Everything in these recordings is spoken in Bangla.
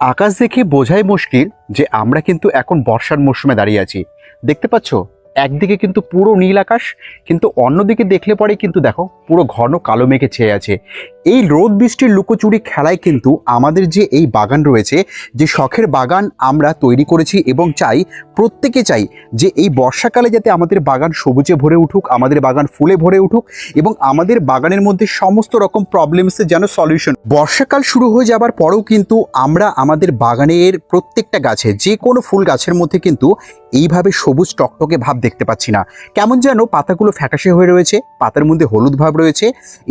আকাশ দেখে বোঝাই মুশকিল যে আমরা কিন্তু এখন বর্ষার মরশুমে দাঁড়িয়ে আছি। দেখতে পাচ্ছ? একদিকে কিন্তু পুরো নীল আকাশ, কিন্তু অন্যদিকে দেখলে পরে কিন্তু দেখো পুরো ঘন কালো মেঘে ছেয়ে আছে। এই রোদ বৃষ্টির লুকোচুরি খেলায় কিন্তু আমাদের যে এই বাগান রয়েছে, যে শখের বাগান আমরা তৈরি করেছি এবং চাই, প্রত্যেকে চাই যে এই বর্ষাকালে যাতে আমাদের বাগান সবুজে ভরে উঠুক, আমাদের বাগান ফুলে ভরে উঠুক এবং আমাদের বাগানের মধ্যে সমস্ত রকম প্রবলেমসের যেন সলিউশন বর্ষাকাল শুরু হয়ে যাবার পরেও কিন্তু আমরা আমাদের বাগানের প্রত্যেকটা গাছে, যে কোনো ফুল গাছের মধ্যে কিন্তু এইভাবে সবুজ টকটকে ভাব দেখতে পাচ্ছি না। কেমন যেন পাতাগুলো ফ্যাকাশে হয়ে রয়েছে, পাতার মধ্যে হলুদ ভাব রয়েছে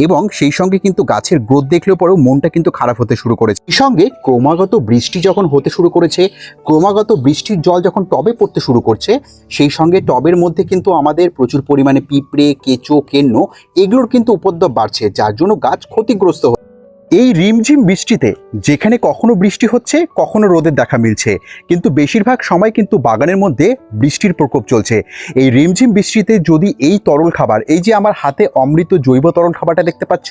এবং সেই সঙ্গে কিন্তু গাছের গ্রোথ দেখলেও পরেও মনটা কিন্তু খারাপ হতে শুরু করেছে। এই সঙ্গে ক্রমাগত বৃষ্টি যখন হতে শুরু করেছে, ক্রমাগত বৃষ্টির জল যখন টবে পড়তে শুরু করছে, সেই সঙ্গে টবের মধ্যে কিন্তু আমাদের প্রচুর পরিমাণে পিঁপড়ে, কেঁচো, কেন্ন, এগুলোর কিন্তু উপদ্রব বাড়ছে, যার জন্য গাছ ক্ষতিগ্রস্ত হচ্ছে। এই রিমঝিম বৃষ্টিতে যেখানে কখনো বৃষ্টি হচ্ছে, কখনো রোদের দেখা মিলছে। কিন্তু বেশিরভাগ সময় কিন্তু বাগানের মধ্যে বৃষ্টির প্রকোপ চলছে। এই রিমঝিম বৃষ্টিতে যদি এই তরল খাবার, এই যে আমার হাতে অমৃত জৈব তরল খাবারটা দেখতে পাচ্ছ,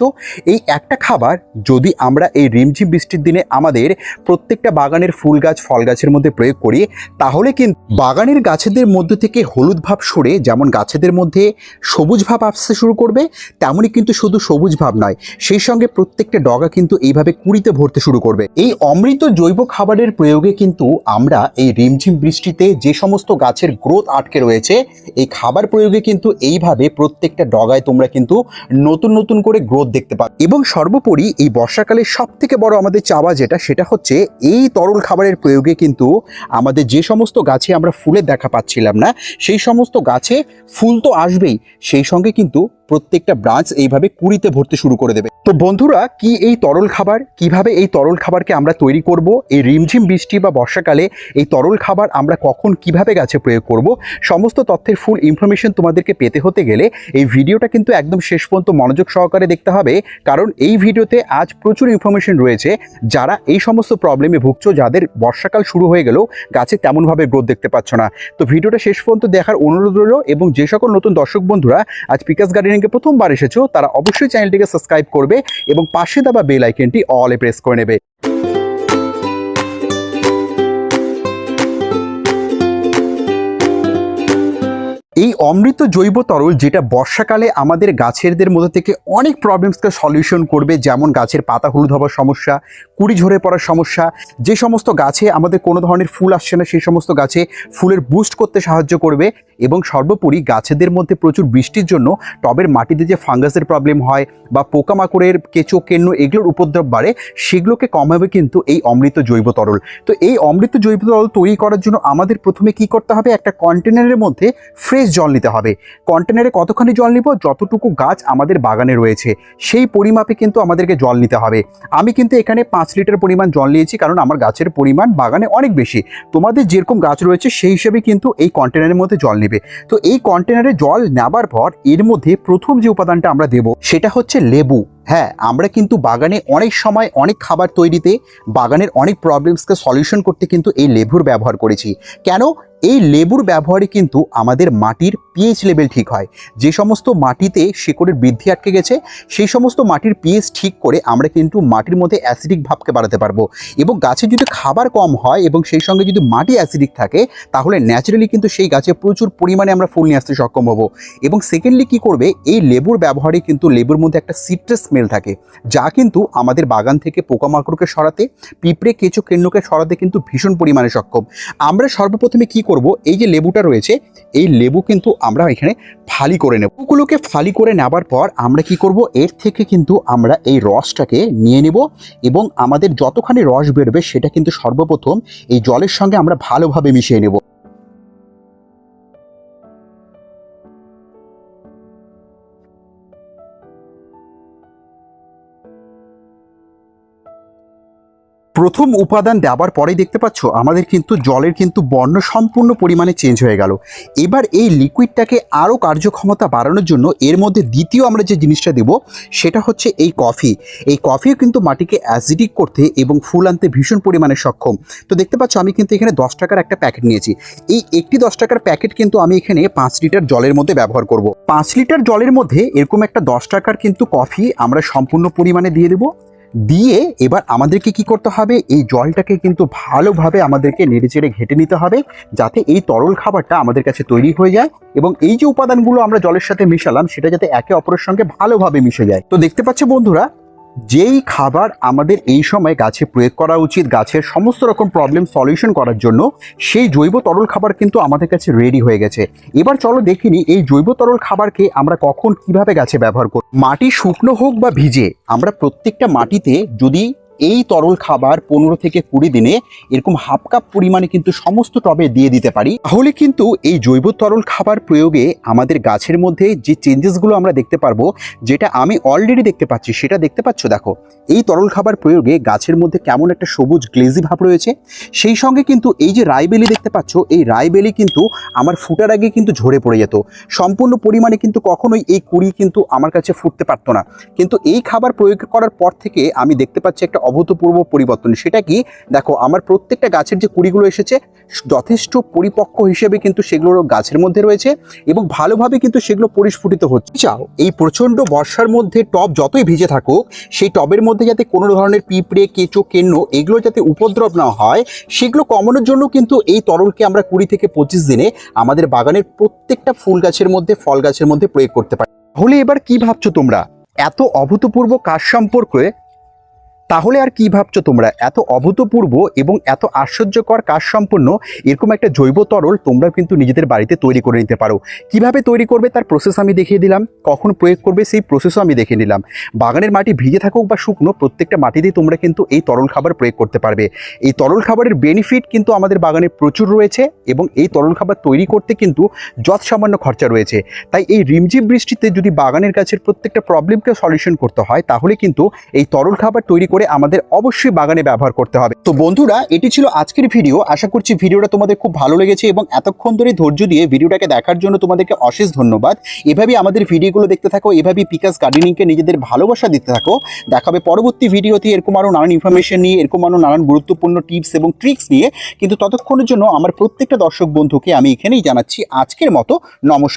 এই একটা খাবার যদি আমরা এই রিমঝিম বৃষ্টির দিনে আমাদের প্রত্যেকটা বাগানের ফুল গাছ, ফল গাছের মধ্যে প্রয়োগ করি, তাহলে কিন্তু বাগানের গাছেদের মধ্যে থেকে হলুদ ভাব সরে, যেমন গাছেদের মধ্যে সবুজ ভাব আসতে শুরু করবে, তেমনই কিন্তু শুধু সবুজ ভাব নয়, সেই সঙ্গে প্রত্যেকটা ডগা কিন্তু এইভাবে কুড়িতে ভরতে শুরু করবে। এই অমৃত জৈব খাবারের প্রয়োগে কিন্তু আমরা এই রিমঝিম বৃষ্টিতে যে সমস্ত গাছের গ্রোথ আটকে রয়েছে, এই খাবার প্রয়োগে কিন্তু এইভাবে প্রত্যেকটা ডগায় তোমরা কিন্তু নতুন নতুন করে গ্রোথ দেখতে পাবে। এবং সর্বোপরি এই বর্ষাকালে সব থেকে বড় আমাদের চাওয়া যেটা, সেটা হচ্ছে এই তরল খাবারের প্রয়োগে কিন্তু আমাদের যে সমস্ত গাছে আমরা ফুলের দেখা পাচ্ছিলাম না, সেই সমস্ত গাছে ফুল তো আসবেই, সেই সঙ্গে কিন্তু প্রত্যেকটা ব্রাঞ্চ এইভাবে কুড়িতে ভরতে শুরু করে দেবে। তো বন্ধুরা, কি এই তরল খাবার? কীভাবে এই তরল খাবারকে আমরা তৈরি করব? এই রিমঝিম বৃষ্টি বা বর্ষাকালে এই তরল খাবার আমরা কখন কীভাবে গাছে প্রয়োগ করব? সমস্ত তথ্যের ফুল ইনফরমেশন তোমাদেরকে পেতে হতে গেলে এই ভিডিওটা কিন্তু একদম শেষ পর্যন্ত মনোযোগ সহকারে দেখতে হবে। কারণ এই ভিডিওতে আজ প্রচুর ইনফরমেশন রয়েছে। যারা এই সমস্ত প্রবলেমে ভুগছো, যাদের বর্ষাকাল শুরু হয়ে গেলেও গাছে তেমনভাবে গ্রোথ দেখতে পাচ্ছ না। তো ভিডিওটা শেষ পর্যন্ত দেখার অনুরোধ রইল এবং যে সকল নতুন দর্শক বন্ধুরা, আজ পিকাস গার্ডেনিংকে প্রথমবার এসেছ, তারা অবশ্যই চ্যানেলটিকে সাবস্ক্রাইব করবে এবং পাশে দেওয়া বেল আইকনটি অলে প্রেস করে নেবে। এই অমৃত জৈব তরল যেটা বর্ষাকালে আমাদের গাছেরদের মধ্যে থেকে অনেক প্রবলেমসকে সলিউশন করবে, যেমন গাছের পাতা হলুদ হওয়ার সমস্যা, কুড়ি ঝরে পড়ার সমস্যা, যে সমস্ত গাছে আমাদের কোনো ধরনের ফুল আসছে না, সেই সমস্ত গাছে ফুলের বুস্ট করতে সাহায্য করবে। এবং সর্বোপরি গাছেদের মধ্যে প্রচুর বৃষ্টির জন্য টবের মাটিতে যে ফাঙ্গাসের প্রবলেম হয় বা পোকামাকড়ের কেঁচো, কেন্ন এগুলোর উপদ্রব বাড়ে, সেগুলোকে কমাবে কিন্তু এই অমৃত জৈব তরল। তো এই অমৃত জৈব তরল তৈরি করার জন্য আমাদের প্রথমে কি করতে হবে? একটা কন্টেনারের মধ্যে ফ্রেশ জল নিতে হবে। কন্টেনারে কতখানি জল নিব? যতটুকু গাছ আমাদের বাগানে রয়েছে, সেই পরিমাপে কিন্তু আমাদেরকে জল নিতে হবে। আমি কিন্তু এখানে পাঁচ লিটার পরিমাণ জল নিয়েছি কারণ আমার গাছের পরিমাণ বাগানে অনেক বেশি। তোমাদের যেরকম গাছ রয়েছে, সেই হিসেবে কিন্তু এই কন্টেনারের মধ্যে জল নেবে। তো এই কন্টেনারে জল নেবার পর এর মধ্যে প্রথম যে উপাদানটা আমরা দেব, সেটা হচ্ছে লেবু। হ্যাঁ আমরা কিন্তু বাগানে অনেক সময় অনেক খাবার তৈরিতে বাগানের অনেক প্রবলেমসকে সলিউশন করতে কিন্তু এই লেবুর ব্যবহার করেছি। কেন? এই লেবুর ব্যবহারে কিন্তু আমাদের মাটির পিএইচ লেভেল ঠিক হয়। যে সমস্ত মাটিতে শিকড়ের বৃদ্ধি আটকে গেছে, সেই সমস্ত মাটির পিএইচ ঠিক করে আমরা কিন্তু মাটির মধ্যে অ্যাসিডিক ভাবকে বাড়াতে পারব। এবং গাছে যদি খাবার কম হয় এবং সেই সঙ্গে যদি মাটি অ্যাসিডিক থাকে, তাহলে ন্যাচারালি কিন্তু সেই গাছে প্রচুর পরিমাণে আমরা ফুল নিয়ে আসতে সক্ষম হব। এবং সেকেন্ডলি কি করবে? এই লেবুর ব্যবহারে কিন্তু লেবুর মধ্যে একটা সিট্রাস স্মেল থাকে, যা কিন্তু আমাদের বাগান থেকে পোকামাকড়কে সরাতে, পিঁপড়ে, কেঁচো কেন্নকে সরাতে কিন্তু ভীষণ পরিমাণে সক্ষম। আমরা সর্বপ্রথমে কি এই যে লেবুটা রয়েছে, এই লেবু কিন্তু আমরা এখানে ফালি করে নেব। ওগুলোকে ফালি করে নেবার পর আমরা কি করব, এর থেকে কিন্তু আমরা এই রসটাকে নিয়ে নেব এবং আমাদের যতখানি রস বেরবে, সেটা কিন্তু সর্বপ্রথম এই জলের সঙ্গে আমরা ভালোভাবে মিশিয়ে নেব। প্রথম উপাদান দেওয়ার পরেই দেখতে পাচ্ছ, আমাদের কিন্তু জলের কিন্তু বর্ণ সম্পূর্ণ পরিমাণে চেঞ্জ হয়ে গেল। এবার এই লিকুইডটাকে আরও কার্যক্ষমতা বাড়ানোর জন্য এর মধ্যে দ্বিতীয় আমরা যে জিনিসটা দেব, সেটা হচ্ছে এই কফি এই কফিও কিন্তু মাটিকে অ্যাসিডিক করতে এবং ফুল আনতে ভীষণ পরিমাণে সক্ষম। তো দেখতে পাচ্ছ, আমি কিন্তু এখানে দশ টাকার একটা প্যাকেট নিয়েছি। এই একটি দশ টাকার প্যাকেট কিন্তু আমি এখানে পাঁচ লিটার জলের মধ্যে ব্যবহার করব। পাঁচ লিটার জলের মধ্যে এরকম একটা দশ টাকার কিন্তু কফি আমরা সম্পূর্ণ পরিমাণে দিয়ে দেবো। দিয়ে এবার আমাদেরকে কি করতে হবে? এই জলটাকে কিন্তু ভালোভাবে আমাদেরকে নেড়ে চেড়ে ঘেটে নিতে হবে, যাতে এই তরল খাবারটা আমাদের কাছে তৈরি হয়ে যায় এবং এই যে উপাদানগুলো আমরা জলের সাথে মিশালাম, সেটা যাতে একে অপরের সঙ্গে ভালোভাবে মিশে যায়। তো দেখতে পাচ্ছ বন্ধুরা যেই খাবার আমাদের এই সময় গাছে প্রয়োগ করা উচিত, গাছের সমস্ত রকম প্রবলেম সলিউশন করার জন্য সেই জৈব তরল খাবার কিন্তু আমাদের কাছে রেডি হয়ে গেছে। এবার চলো দেখিনি এই জৈব তরল খাবারকে আমরা কখন কীভাবে গাছে ব্যবহার করি মাটি শুকনো হোক বা ভিজে, আমরা প্রত্যেকটা মাটিতে যদি এই তরল খাবার পনেরো থেকে কুড়ি দিনে এরকম হাফ কাপ পরিমাণে কিন্তু সমস্ত টবে দিয়ে দিতে পারি। তাহলে কিন্তু এই জৈব তরল খাবার প্রয়োগে আমাদের গাছের মধ্যে যে চেঞ্জেসগুলো আমরা দেখতে পারব, যেটা আমি অলরেডি দেখতে পাচ্ছি, সেটা দেখতে পাচ্ছ? দেখো, এই তরল খাবার প্রয়োগে গাছের মধ্যে কেমন একটা সবুজ গ্লেজি ভাব রয়েছে। সেই সঙ্গে কিন্তু এই যে রাইবেলি দেখতে পাচ্ছ, এই রাইবেলি কিন্তু আমার ফুটার আগে কিন্তু ঝরে পড়ে যেত। সম্পূর্ণ পরিমাণে কিন্তু কখনোই এই কুড়ি কিন্তু আমার কাছে ফুটতে পারতো না। কিন্তু এই খাবার প্রয়োগ করার পর থেকে আমি দেখতে পাচ্ছি একটা অভূতপূর্ব পরিবর্তন। সেটা কি? দেখো, আমার প্রত্যেকটা গাছের যে কুড়িগুলো এসেছে, যথেষ্ট পরিপক্ক হিসেবে কিন্তু সেগুলো গাছের মধ্যে রয়েছে এবং ভালোভাবে কিন্তু সেগুলো পরিস্ফুটিত হচ্ছে। চাও, এই প্রচণ্ড বর্ষার মধ্যে টব যতই ভিজে থাকুক, সেই টবের মধ্যে যাতে কোনো ধরনের পিঁপড়ে, কেঁচো, কেন্ন এগুলো যাতে উপদ্রব না হয়, সেগুলো কমানোর জন্য কিন্তু এই তরলকে আমরা কুড়ি থেকে পঁচিশ দিনে আমাদের বাগানের প্রত্যেকটা ফুল গাছের মধ্যে, ফল গাছের মধ্যে প্রয়োগ করতে পারি। তাহলে এবার কি ভাবছ তোমরা? এত অভূতপূর্ব কাজ সম্পর্কে তাহলে আর কি ভাবছ তোমরা? এত অভূতপূর্ব এবং এত আশ্চর্যকর কাজ সম্পন্ন এরকম একটা জৈব তরল তোমরা কিন্তু নিজেদের বাড়িতে তৈরি করে নিতে পারো। কীভাবে তৈরি করবে তার প্রসেস আমি দেখিয়ে দিলাম। কখন প্রয়োগ করবে সেই প্রসেসও আমি দেখে নিলাম। বাগানের মাটি ভিজে থাকুক বা শুকনো, প্রত্যেকটা মাটিতেই তোমরা কিন্তু এই তরল খাবার প্রয়োগ করতে পারবে। এই তরল খাবারের বেনিফিট কিন্তু আমাদের বাগানে প্রচুর রয়েছে এবং এই তরল খাবার তৈরি করতে কিন্তু যৎ সামান্য খরচা রয়েছে। তাই এই রিমঝিম বৃষ্টিতে যদি বাগানের গাছের প্রত্যেকটা প্রবলেমকে সলিউশন করতে হয়, তাহলে কিন্তু এই তরল খাবার তৈরি করে আমাদের অবশ্যই বাগানে ব্যবহার করতে হবে। তো বন্ধুরা, এটি ছিল আজকের ভিডিও। আশা করছি ভিডিওটা তোমাদের খুব ভালো লেগেছে এবং এতক্ষণ ধরে ধৈর্য দিয়ে ভিডিওটাকে দেখার জন্য তোমাদেরকে অশেষ ধন্যবাদ। এভাবেই আমাদের ভিডিওগুলো দেখতে থাকো, এভাবেই পিকাস গার্ডেনিংকে নিজেদের ভালোবাসা দিতে থাকো। দেখাবে পরবর্তী ভিডিওতে এরকম আরও নানান ইনফরমেশন নিয়ে, এরকম আরও নানান গুরুত্বপূর্ণ টিপস এবং ট্রিক্স নিয়ে। কিন্তু ততক্ষণের জন্য আমার প্রত্যেকটা দর্শক বন্ধুকে আমি এখানেই জানাচ্ছি আজকের মতো। নমস্কার।